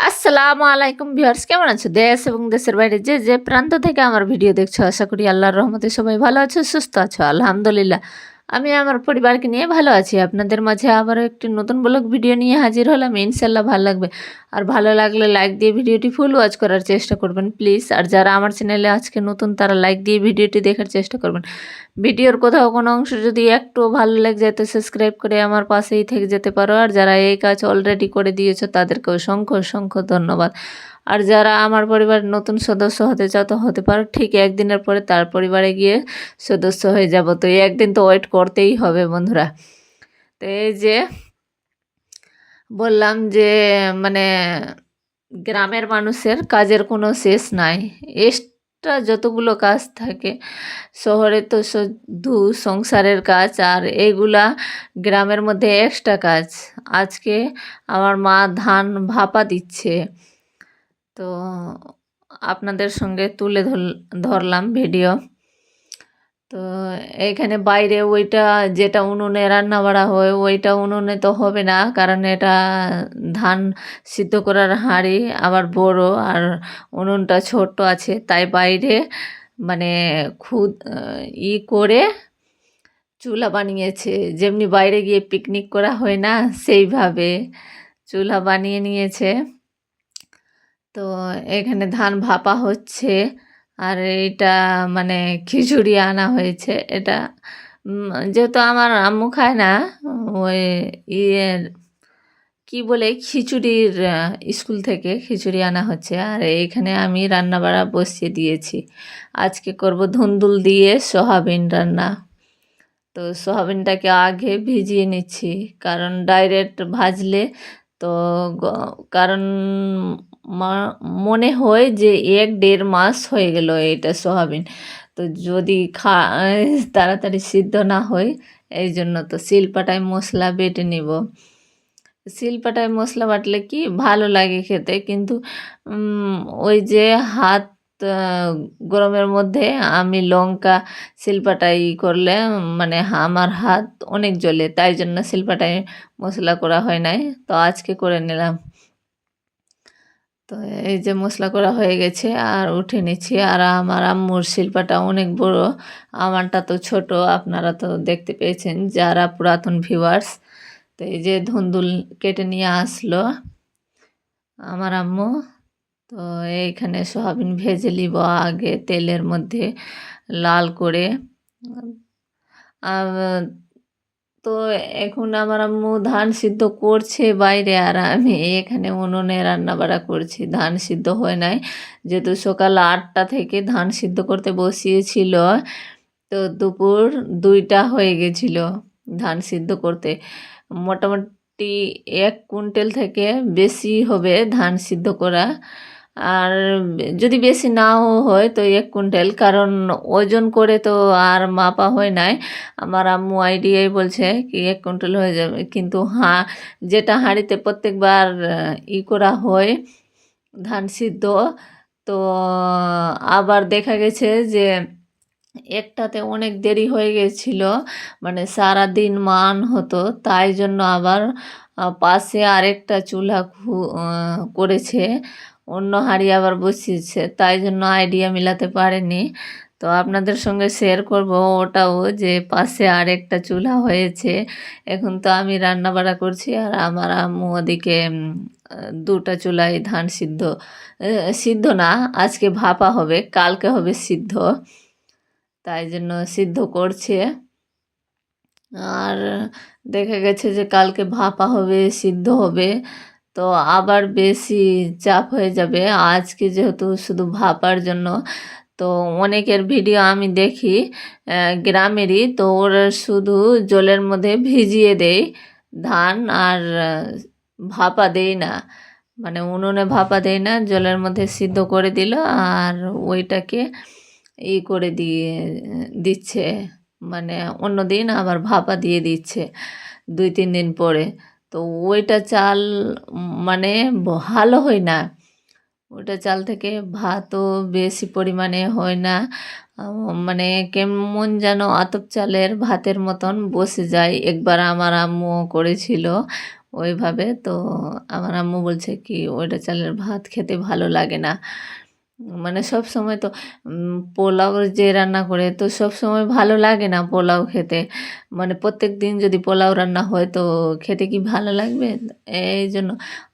আসসালামু আলাইকুম ভিউয়ার্স, কেমন আছো? দেশ এবং দেশের বাইরে যে যে প্রান্ত থেকে আমার ভিডিও দেখছ, আশা করি আল্লাহর রহমতে সবাই ভালো আছো, সুস্থ আছো, আলহামদুলিল্লাহ। আমি আমার পরিবারকে নিয়ে ভালো আছি। আপনাদের মাঝে আবারও একটি নতুন ব্লগ ভিডিও নিয়ে হাজির হলাম। ইনশাল্লাহ ভালো লাগবে। আর ভালো লাগলে লাইক দিয়ে ভিডিওটি ফুল ওয়াচ করার চেষ্টা করবেন, প্লিজ। আর যারা আমার চ্যানেলে আজকে নতুন, তারা লাইক দিয়ে ভিডিওটি দেখার চেষ্টা করবেন। ভিডিওর কোথাও কোনো অংশ যদি একটু ভালো লেগে যায়, তো সাবস্ক্রাইব করে আমার পাশেই থেকে যেতে পারো। আর যারা এই কাজ অলরেডি করে দিয়েছ, তাদেরকে অসংখ্য অসংখ্য ধন্যবাদ। আর যারা আমার পরিবারের নতুন সদস্য হতে চাও, তো হতে পারো। ঠিক একদিনের পরে তার পরিবারে গিয়ে সদস্য হয়ে যাব। তো একদিন তো ওয়েট করতেই হবে বন্ধুরা। তো এই যে বললাম যে মানে গ্রামের মানুষের কাজের কোনো শেষ নাই। এক্সট্রা যতগুলো কাজ থাকে, শহরে তো শুধু সংসারের কাজ আর এগুলা গ্রামের মধ্যে এক্সট্রা কাজ। আজকে আমার মা ধান ভাপা দিচ্ছে। তো আপনাদের সঙ্গে তুলে ধর- ধরলাম ভিডিও। তো এখানে বাইরে ওইটা যেটা উনুনে রান্না বাড়া হয়, ওইটা উনুনে তো হবে না, কারণ এটা ধান সিদ্ধ করার হাঁড়ি আবার বড়, আর উনুনটা ছোট আছে, তাই বাইরে মানে খুদ ই করে চুলা বানিয়েছে। যেমনি বাইরে গিয়ে পিকনিক করা হয় না, সেইভাবে চুলা বানিয়ে নিয়েছে। তো এখানে ধান ভাপা হচ্ছে। আর এটা মানে খিচুড়ি আনা হয়েছে। এটা যেহেতু আমার আম্মু খায় না, ওই ইয়ে কি বলে, খিচুড়ির স্কুল থেকে খিচুড়ি আনা হচ্ছে। আর এইখানে আমি রান্না বাড়া বসিয়ে দিয়েছি। আজকে করব ধুন্দুল দিয়ে সোয়াবিন রান্না। তো সোয়াবিনটাকে আগে ভিজিয়ে নিচ্ছি। কারণ ডাইরেক্ট ভাজলে তো কারণ মনে হয় যে এক দেড় মাস হয়ে গেল এটা সোয়াবিন। তো যদি খা, তাড়াতাড়ি সিদ্ধ না হয়, এই জন্য তো শিলপাটায় মশলা বেটে নিব। শিলপাটায় মশলা বাটলে কি ভালো লাগে খেতে, কিন্তু ওই যে হাত গরমের মধ্যে আমি লঙ্কা শিলপাটাই করলে মানে আমার হাত অনেক জ্বলে, তাই জন্য শিলপাটায় মশলা করা হয় নাই। তো আজকে করে নিলাম। তো এই যে মশলা করা হয়ে গেছে, আর উঠে নিচ্ছি। আর আমার আম্মুর শিল্পাটা অনেক বড়, আমারটা তো ছোট, আপনারা তো দেখতে পেয়েছেন, যারা পুরাতন ভিউয়ার্স তো এই যে ধুন্দুল কেটে নিয়ে আসলো আমার আম্মু। তো এইখানে সোয়াবিন ভেজে নিব আগে তেলের মধ্যে, লাল করে। তো এখন আমার আম্মু ধান সিদ্ধ করছে বাইরে আর আমি এখানে উনুনে রান্না বাড়া করছি। ধান সিদ্ধ হয় নাই। যেহেতু সকাল আটটা থেকে ধান সিদ্ধ করতে বসিয়েছিল, তো দুপুর দুইটা হয়ে গেছিল ধান সিদ্ধ করতে। মোটামুটি এক কুইন্টাল থেকে বেশি হবে ধান সিদ্ধ করা। আর যদি বেশি নাও হয় তো এক কুইন্টাল, কারণ ওজন করে তো আর মাপা হয় নাই। আমার আম্মু আইডিয়াই বলছে কি এক কুইন্টাল হয়ে যাবে, কিন্তু হ্যাঁ যেটা হাঁড়িতে প্রত্যেকবার ই করা হয়, ধান সিদ্ধ, তো আবার দেখা গেছে যে একটাতে অনেক দেরি হয়ে গেছিল মানে সারা দিন মান হতো, তাই জন্য আবার পাশে আরেকটা চুলা করেছে। অন্য হাঁড়ি আবার বসিয়েছে, তাই জন্য আইডিয়া মিলাতে পারেনি। তো আপনাদের সঙ্গে শেয়ার করব ওটাও যে পাশে আরেকটা চুলা হয়েছে। এখন তো আমি রান্না বাড়া করছি আর আমার আম্মু ওদিকে দুটা চুলায় ধান সিদ্ধ সিদ্ধ না, আজকে ভাপা হবে, কালকে হবে সিদ্ধ। তাই জন্য সিদ্ধ করছে। আর দেখা গেছে যে কালকে ভাপা হবে, সিদ্ধ হবে। তো আবার বেশি চাপ হয়ে যাবে। আজকে যেহেতু শুধু ভাপার জন্য, তো অনেকের ভিডিও আমি দেখি গ্রামেরই। তো ওরা শুধু জলের মধ্যে ভিজিয়ে দেয় ধান আর ভাপা দেয় না। মানে উনুনে ভাপা দেয় না, জলের মধ্যে সিদ্ধ করে দিল আর ওইটাকে ই করে দিয়ে দিচ্ছে। মানে অন্য দিন আবার ভাপা দিয়ে দিচ্ছে, দুই, তিন দিন পরে। তো ওইটা চাল মানে ভালো হয় না। ওইটা চাল থেকে ভাতও বেশি পরিমাণে হয় না। মানে কেমন যেন আতপ চালের ভাতের মতন বসে যায়। একবার আমার আম্মু করেছিল ওইভাবে। তো আমার আম্মু বলছে কি, ওইটা চালের ভাত খেতে ভালো লাগে না। মানে সব সময় তো পোলাও যে রান্না করে তো সব সময় ভালো লাগে না পোলাও খেতে। মানে প্রত্যেক দিন যদি পোলাও রান্না হয় তো খেতে কি ভালো লাগবে? এই জন্য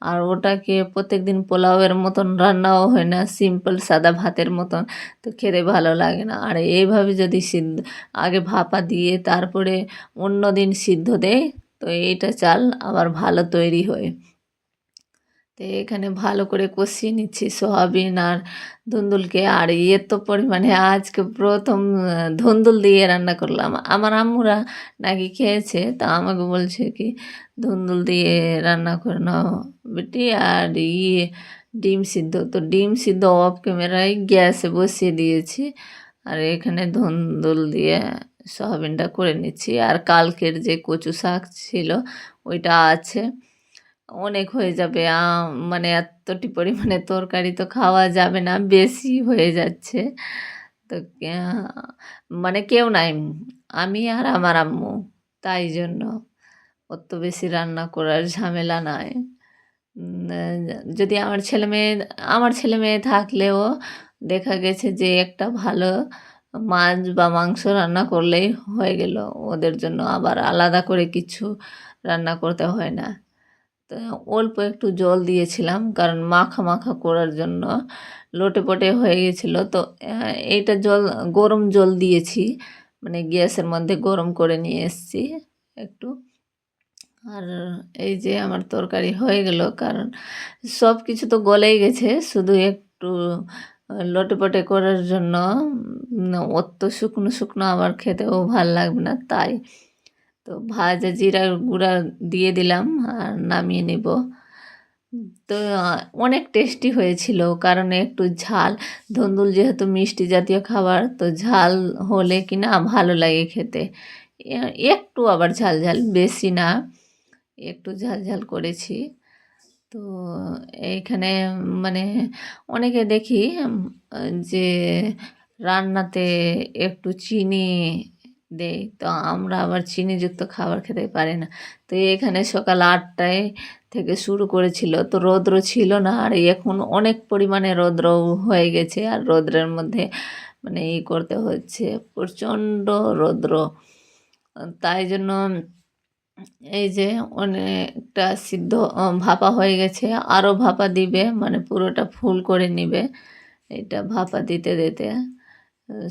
আর ওটাকে প্রত্যেক দিন পোলাওয়ের মতন রান্নাও হয় না সিম্পল সাদা ভাতের মতন তো খেতে ভালো লাগে না। আর এইভাবে যদি সিদ্ধ, আগে ভাপা দিয়ে তারপরে অন্য দিন সিদ্ধ দেয়, তো এইটা চাল আবার ভালো তৈরি হয়। তো এখানে ভালো করে কষিয়ে নিচ্ছি সোয়াবিন আর ধুন্দুলকে। আর ইয়ে তো পরিমাণে আজকে প্রথম ধুন্দুল দিয়ে রান্না করলাম। আমার আম্মুরা নাকি খেয়েছে, তা আমাকে বলছে কি, ধুন্দুল দিয়ে রান্না করে নাও বেটি। আর ইয়ে ডিম সিদ্ধ, তো ডিম সিদ্ধ অফ ক্যামেরায় গ্যাসে বসিয়ে দিয়েছি। আর এখানে ধুন্দুল দিয়ে সোয়াবিনটা করে নিচ্ছি। আর কালকের যে কচু শাক ছিল, ওইটা আছে। অনেক হয়ে যাবে। মানে এতটি পরিমাণে তরকারি তো খাওয়া যাবে না, বেশি হয়ে যাচ্ছে। তো মানে কেউ নাই, আমি আর আমার আম্মু। তাই জন্য অত বেশি রান্না করার ঝামেলা নাই। যদি আমার ছেলে মেয়ে, আমার ছেলে মেয়ে থাকলেও দেখা গেছে যে একটা ভালো মাছ বা মাংস রান্না করলেই হয়ে গেল। ওদের জন্য আবার আলাদা করে কিছু রান্না করতে হয় না। অল্প একটু জল দিয়েছিলাম, কারণ মাখা মাখা করার জন্য লোটে পটে হয়ে গেছিল। তো এইটা জল, গরম জল দিয়েছি মানে গ্যাসের মধ্যে গরম করে নিয়ে এসেছি একটু। আর এই যে আমার তরকারি হয়ে গেল, কারণ সব কিছু তো গলেই গেছে, শুধু একটু লটেপটে করার জন্য অত শুকনো শুকনো আবার খেতেও ভালো লাগবে না, তাই তো ভাজা জিরা গুঁড়া দিয়ে দিলাম আর নামিয়ে নেব। তো অনেক টেস্টি হয়েছিল কারণ একটু ঝাল। ধন্দুল যেহেতু মিষ্টি জাতীয় খাবার, তো ঝাল হলে কি না ভালো লাগে খেতে। একটু আবার ঝাল ঝাল, বেশি না, একটু ঝাল ঝাল করেছি। তো এইখানে মানে অনেকে দেখি যে রান্নাতে একটু চিনি দেয় তো আমরা আবার চিনিযুক্ত খাবার খেতে পারি না। তো এখানে সকাল আটটায় থেকে শুরু করেছিল। তো রৌদ্র ছিল না আর এখন অনেক পরিমাণে রৌদ্র হয়ে গেছে আর রৌদ্রের মধ্যে মানে ই করতে হচ্ছে, প্রচণ্ড রৌদ্র। তাই জন্য এই যে অনেকটা সিদ্ধ ভাপা হয়ে গেছে। আরও ভাপা দিবে মানে পুরোটা ফুল করে নিবে। এটা ভাপা দিতে দিতে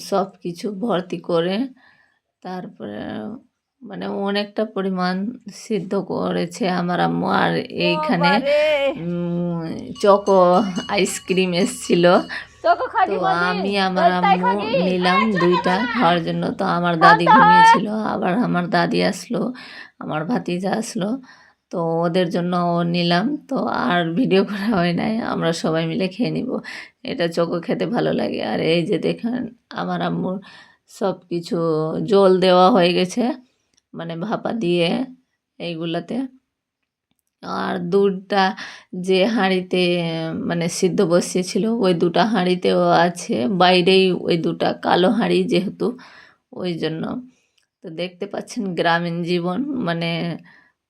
সব কিছু ভর্তি করে তারপরে মানে অনেকটা পরিমাণ সিদ্ধ করেছে আমার আম্মু। আর এইখানে চকো আইসক্রিম এসছিল। তো আমি আমার আম্মু নিলাম দুইটা খাওয়ার জন্য। তো আমার দাদি ঘুমিয়েছিল আবার আমার দাদি আসলো আমার ভাতিজা আসলো। তো ওদের জন্য ও নিলাম। তো আর ভিডিও করা হয় নাই আমরা সবাই মিলে খেয়ে নিব। এটা চোখো খেতে ভালো লাগে। আর এই যে দেখেন আমার আম্মুর সব কিছু জল দেওয়া হয়ে গেছে মানে ভাপা দিয়ে এইগুলাতে। আর দুধটা যে হাঁড়িতে মানে সিদ্ধ বসিয়েছিল ওই দুটা হাঁড়িতেও আছে। বাইরেই ওই দুটা কালো হাঁড়ি যেহেতু, ওই জন্য। তো দেখতে পাচ্ছেন গ্রামীণ জীবন মানে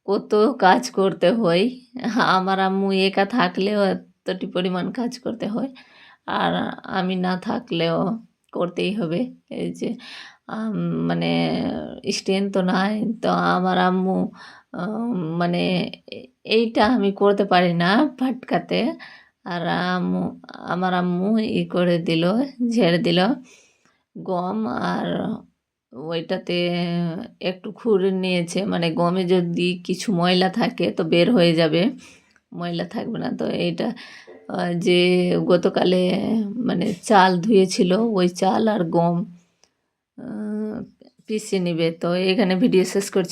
কত কাজ করতে হয়। আমার আম্মু একা থাকলেও এতটি পরিমাণ কাজ করতে হয়। আর আমি না থাকলেও করতেই হবে। এই যে মানে স্ট্রেন তো নাই, তো আমার আম্মু মানে এইটা আমি করতে পারি না ফাটকাতে আর আম্মু, আমার আম্মু ই করে দিল, ঝেড়ে দিল গম আর ওইটাতে একটু খুঁড়ে নিয়েছে। মানে গমে যদি কিছু ময়লা থাকে তো বের হয়ে যাবে। ময়লা থাকবে না, তো এইটা যে গতকালে মানে চাল ধুয়েছিল, ওই চাল আর গম পিসে নিবে। তো এখানে ভিডিও শেষ করছি।